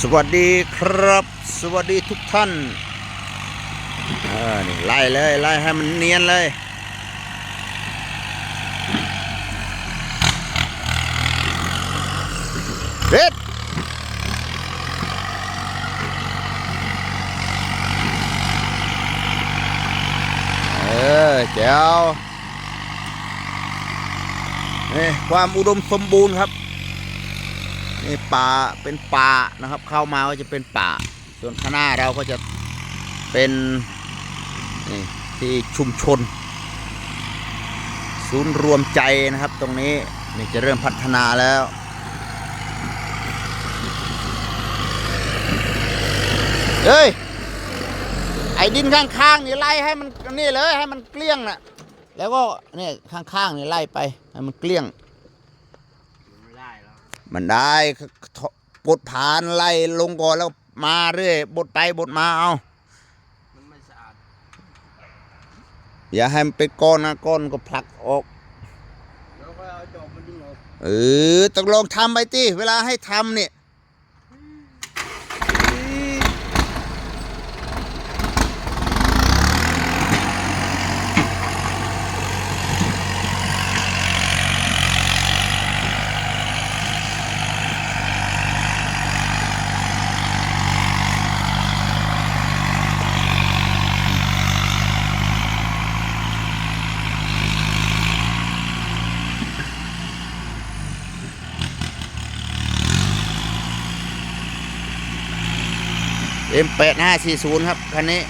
สวัสดีครับ สวัสดีทุกท่านเออนี่ไล่เลยไล่ให้มันเนียนเลยเด็ดเออแจ๋วนี่ความอุดมสมบูรณ์ครับ นี่ป่าเป็นป่านะครับ เข้ามาก็จะเป็นป่า ส่วนข้างหน้าเราก็จะเป็นนี่ที่ชุมชน ศูนย์รวมใจนะครับ ตรงนี้นี่จะเริ่มพัฒนาแล้วเฮ้ยไอ้ดินข้างๆนี่ไล่ให้มันนี่เลยให้มันเกลี้ยงน่ะแล้วก็นี่ข้างๆนี่ไล่ไปให้มันเกลี้ยง มันได้บทผ่านไล่ลงก่อนแล้วมาเรื่อยบทไปบทมาเอามันไม่สะอาดอย่าให้มันเป็นก้อนนะก้อนก็ผลักออกแล้วก็เอาจอบมาดึงออกเออต้องลองทำไปที่เวลาให้ทำเนี่ย เอ็มแปดห้าสี่ศูนย์ครับ คันนี้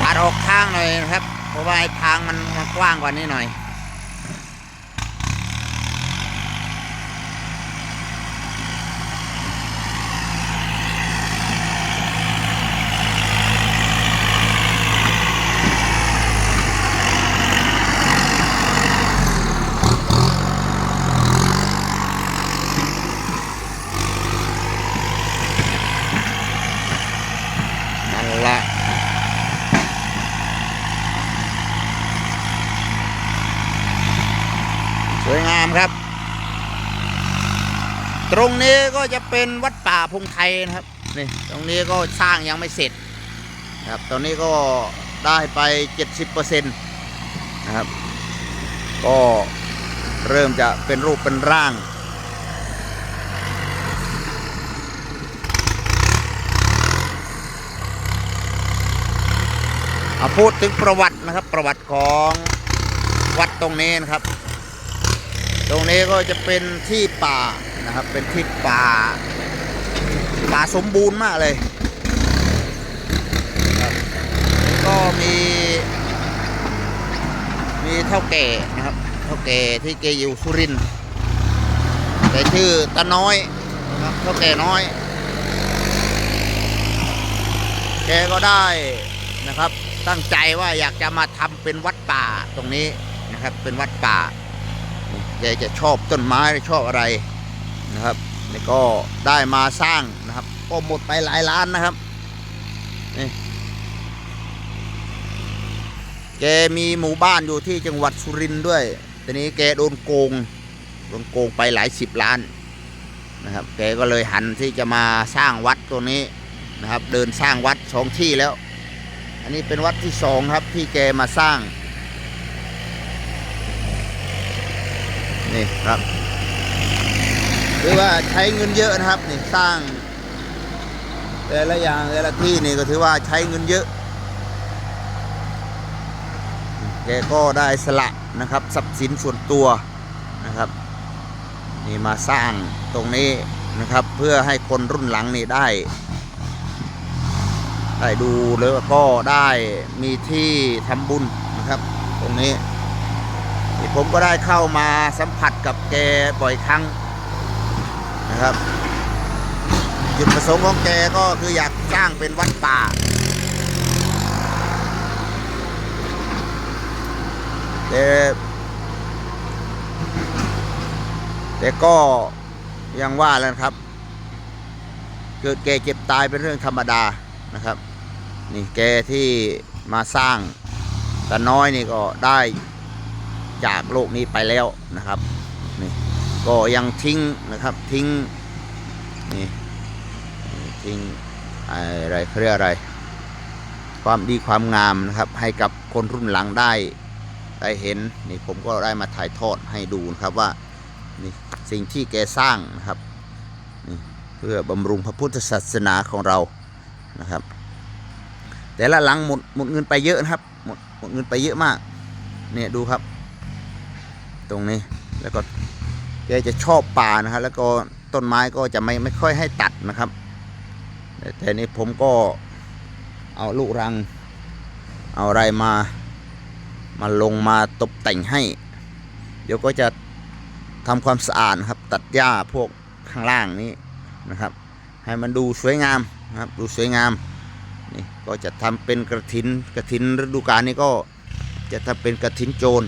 ปัดออกข้างหน่อยนะครับ เพราะว่าทางมันกว้างกว่านี้หน่อย นั่นแหละ สวยงามครับ ตรง นี้ก็จะเป็นวัดป่าพงไทยนะครับนี่ตรงนี้ก็สร้างยังไม่เสร็จนะครับตอนนี้ก็ได้ไป 70%นะครับ ก็เริ่มจะเป็นรูปเป็นร่างเอาพูดถึงประวัตินะครับประวัติของวัดตรงนี้นะครับ ตรงนี้ก็จะเป็นที่ป่า นะครับ เป็นที่ป่า ป่าสมบูรณ์มากเลย ก็มี มีเท่าแก่นะครับ เท่าแก่ที่แกอยู่สุรินทร์แกชื่อตาน้อยนะครับเท่าแก่น้อย แกก็ได้นะครับ ตั้งใจว่าอยากจะมาทำเป็นวัดป่าตรงนี้นะครับ เป็นวัดป่าแกจะชอบต้นไม้ชอบอะไร นะครับนี่ก็ได้มาสร้างนะครับ ก็หมดไปหลายล้านนะครับนี่แกมีหมู่บ้านอยู่ที่จังหวัดสุรินทร์ด้วยทีนี้แกโดนโกงโดนโกงไปหลายสิบล้านนะครับ แกก็เลยหันที่จะมาสร้างวัดตัวนี้นะครับ เดินสร้างวัดสองที่แล้ว อันนี้เป็นวัดที่สองครับที่แกมาสร้างนี่ครับ คือว่าใช้เงินเยอะนะครับนี่สร้าง แต่ละอย่างแต่ละที่นี่ก็ถือว่าใช้เงินเยอะ แกก็ได้สละนะครับทรัพย์สินส่วนตัวนะครับนี่มาสร้างตรงนี้นะครับเพื่อให้คนรุ่นหลังนี่ได้ ได้ดูแล้วก็ได้มีที่ทำบุญนะครับ ตรงนี้นี่ผมก็ได้เข้ามาสัมผัสกับแกบ่อยครั้งะครับจุดประสงค์ของแกก็คืออยากสร้างเป็นวัดป่า แต่แต่ก็ยังว่าแล้วครับ เกิดแกเจ็บตายเป็นเรื่องธรรมดานะครับ นี่แกที่มาสร้างแต่น้อยนี่ก็ได้จากโลกนี้ไปแล้วนะครับ ก็ยังทิ้งนะครับทิ้งนี่ทิ้งอะไรเขาเรียกอะไร ความดีความงามนะครับ ให้กับคนรุ่นหลังได้ได้เห็นนี่ผมก็ได้มาถ่ายทอดให้ดูนะครับว่านี่สิ่งที่แกสร้างนะครับนี่เพื่อบำรุงพระพุทธศาสนาของเรานะครับ แต่ละหลังหมดหมดเงินไปเยอะนะครับหมดหมดเงินไปเยอะมากเนี่ยดูครับ ตรงนี้แล้วก็ แกจะชอบป่านะครับ แล้วก็ต้นไม้ก็จะไม่ไม่ค่อยให้ตัดนะครับ แต่นี้ผมก็เอาลูกรัง เอาอะไรมา มาลงมาตกแต่งให้ เดี๋ยวก็จะทำความสะอาดครับ ตัดหญ้าพวกข้างล่างนี้นะครับ ให้มันดูสวยงามนะครับ ดูสวยงามนี่ก็จะทำเป็นกระถินกระถินฤดูกาลนี้ก็จะทำเป็นกระถินโจร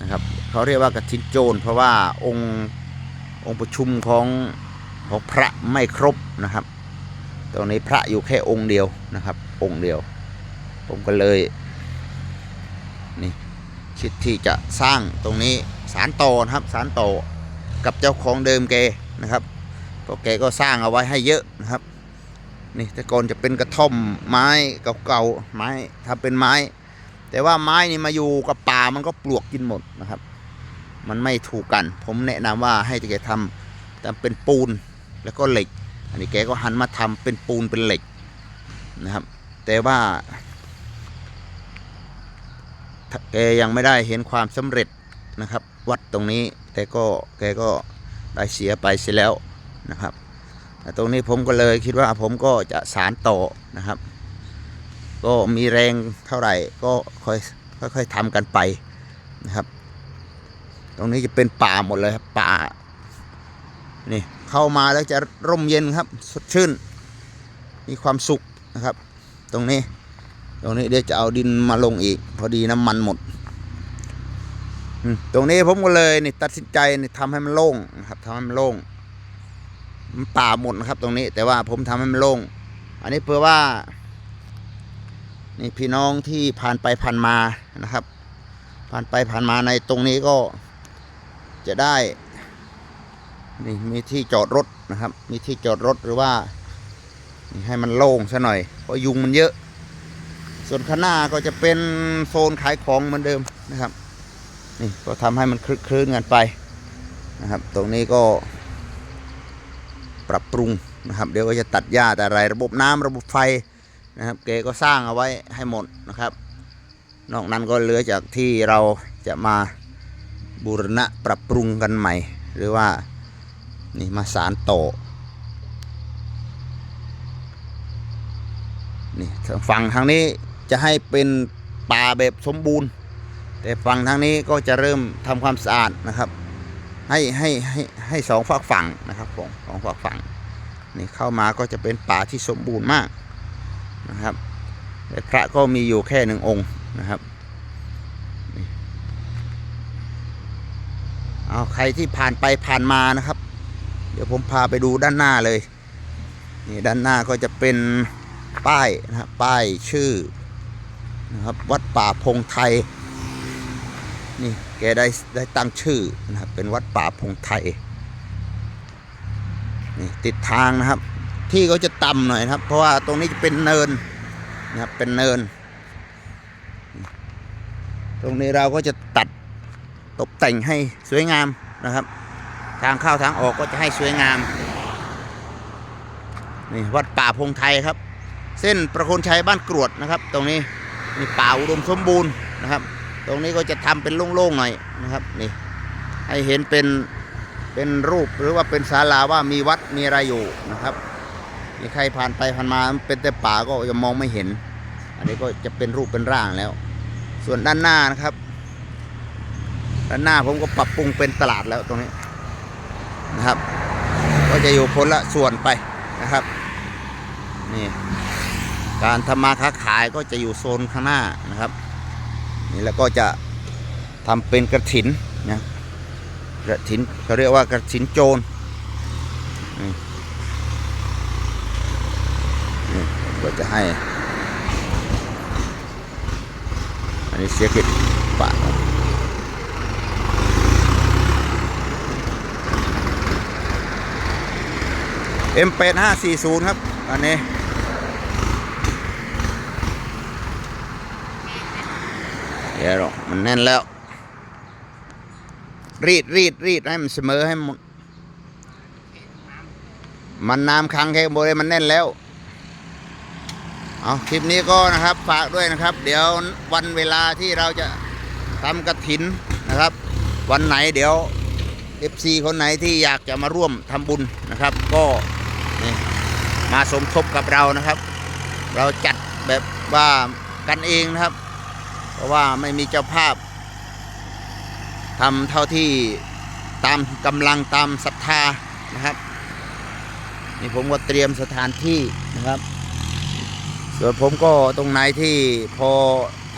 นะครับ เขาเรียกว่ากระถินโจร เพราะว่าองค์องค์ประชุมของของพระไม่ครบนะครับ ตรงนี้พระอยู่แค่องค์เดียวนะครับ องค์เดียว ผมก็เลยนี่คิดที่จะสร้างตรงนี้สารต่อนะครับสารต่อกับเจ้าของเดิมแกนะครับเพราะแกก็สร้างเอาไว้ให้เยอะนะครับนี่แต่ก่อนจะเป็นกระท่อมไม้เก่าๆไม้ทำเป็นไม้ แต่ว่าไม้นี่มาอยู่กับป่ามันก็ปลวกกินหมดนะครับ มันไม่ถูกกัน ผมแนะนำว่าให้แกทำทำเป็นปูนแล้วก็เหล็ก อันนี้แกก็หันมาทำเป็นปูนเป็นเหล็กนะครับ แต่ว่าแกยังไม่ได้เห็นความสำเร็จนะครับ วัดตรงนี้แต่ก็แกก็ได้เสียไปเสียแล้วนะครับแต่ตรงนี้ผมก็เลยคิดว่าผมก็จะสารต่อนะครับ ก็มีแรงเท่าไหร่ก็ค่อยค่อยๆทำกันไปนะครับ ตรงนี้จะเป็นป่าหมดเลยครับป่า นี่เข้ามาแล้วจะร่มเย็นครับ สดชื่น มีความสุขนะครับ ตรงนี้ ตรงนี้เดี๋ยวจะเอาดินมาลงอีก พอดีน้ำมันหมด ตรงนี้ผมก็เลยนี่ตัดสินใจนี่ทำให้มันโล่งนะครับทำให้มันโล่งมันป่าหมดนะครับ ตรงนี้ แต่ว่าผมทำให้มันโล่ง อันนี้เพื่อว่า นี่พี่น้องที่ผ่านไปผ่านมานะครับ ผ่านไปผ่านมาในตรงนี้ก็ จะได้นี่มีที่จอดรถนะครับ มีที่จอดรถหรือว่า ให้มันโล่งซะหน่อยเพราะยุงมันเยอะ ส่วนข้างหน้าก็จะเป็นโซนขายของเหมือนเดิมนะครับ นี่ก็ทำให้มันคลึกคลื้นกันไปนะครับ ตรงนี้ก็ปรับปรุงนะครับ เดี๋ยวก็จะตัดหญ้าแต่อะไรระบบน้ำระบบไฟนะครับ เกก็สร้างเอาไว้ให้หมดนะครับ นอกนั้นก็เหลือจากที่เราจะมา บูรณะปรับปรุงกันใหม่ หรือว่านี่มาสารต่อนี่ฝั่งทางนี้จะให้เป็นป่าแบบสมบูรณ์ แต่ฝั่งทางนี้ก็จะเริ่มทำความสะอาดนะครับ ให้ให้ให้ให้สองฝากฝั่งนะครับผมสองฝากฝั่งนี่เข้ามาก็จะเป็นป่าที่สมบูรณ์มากนะครับแต่พระก็มีอยู่แค่หนึ่งองค์นะครับ เอาใครที่ผ่านไปผ่านมานะครับ เดี๋ยวผมพาไปดูด้านหน้าเลย นี่ด้านหน้าก็จะเป็นป้ายนะครับป้ายชื่อนะครับวัดป่าพงไทย นี่แกได้ได้ตั้งชื่อนะครับเป็นวัดป่าพงไทยนี่ติดทางนะครับ ที่เขาจะต่ำหน่อยนะครับ เพราะว่าตรงนี้จะเป็นเนินนะครับเป็นเนิน ตรงนี้เราก็จะตัด ตกแต่งให้สวยงามนะครับ ทางเข้าทางออกก็จะให้สวยงามนี่วัดป่าพงไทยครับ เส้นประโคนชัยบ้านกรวดนะครับ ตรงนี้นี่ป่าอุดมสมบูรณ์นะครับ ตรงนี้ก็จะทำเป็นโล่งๆหน่อยนะครับนี่ให้เห็นเป็นเป็นรูปหรือว่าเป็นศาลาว่ามีวัดมีอะไรอยู่นะครับมีใครผ่านไปผ่านมาเป็นแต่ป่าก็จะมองไม่เห็น อันนี้ก็จะเป็นรูปเป็นร่างแล้ว ส่วนด้านหน้านะครับ ด้านหน้าผมก็ปรับปรุงเป็นตลาดแล้วตรงนี้นะครับ ก็จะอยู่คนละส่วนไปนะครับนี่การทำมาค้าขายก็จะอยู่โซนข้างหน้านะครับนี่แล้วก็จะทำเป็นกระถินนะกระถินเขาเรียกว่ากระถินโจรก็จะให้ อันนี้เสียกิจปะ เอ็มเป็ดห้าสี่ศูนย์ครับ อันนี้ เดี๋ยวมันแน่นแล้ว รีดรีดรีดให้มันเสมอให้หมดมันน้ำค้างแค่โบเลยมันแน่นแล้ว เอาคลิปนี้ก็นะครับฝากด้วยนะครับ เดี๋ยววันเวลาที่เราจะทำกระถินนะครับ วันไหนเดี๋ยว FC คนไหนที่อยากจะมาร่วมทำบุญนะครับ ก็ นี่มาสมทบกับเรานะครับ เราจัดแบบว่ากันเองนะครับ เพราะว่าไม่มีเจ้าภาพทำเท่าที่ตามกำลังตามศรัทธานะครับนี่ผมก็เตรียมสถานที่นะครับ ส่วนผมก็ตรงไหนที่พอ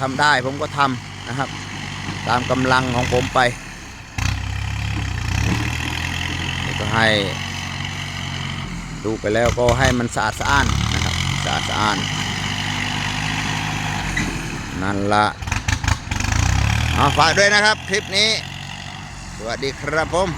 ทำได้ผมก็ทำนะครับ ตามกำลังของผมไปก็ให้ ดูไปแล้วก็ให้มันสะอาดสะอ้านนะครับสะอาดสะอ้านนั่นละเอาฝากด้วยนะครับคลิปนี้ สวัสดีครับผม